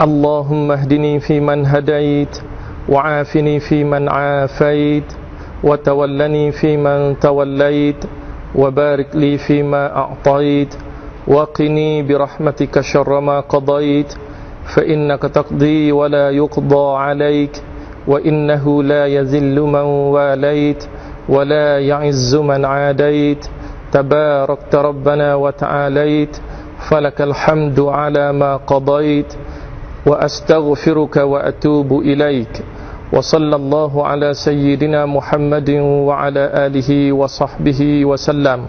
اللهم اهدني فيمن هديت وعافني فيمن عافيت وتولني فيمن توليت وبارك لي فيما أعطيت وقني برحمتك شر ما قضيت فإنك تقضي ولا يقضى عليك وإنه لا يذل من واليت ولا يعز من عاديت تباركت ربنا وتعاليت فلك الحمد على ما قضيت وأستغفرك وأتوب إليك وصلى الله على سيدنا محمد وعلى آله وصحبه وسلم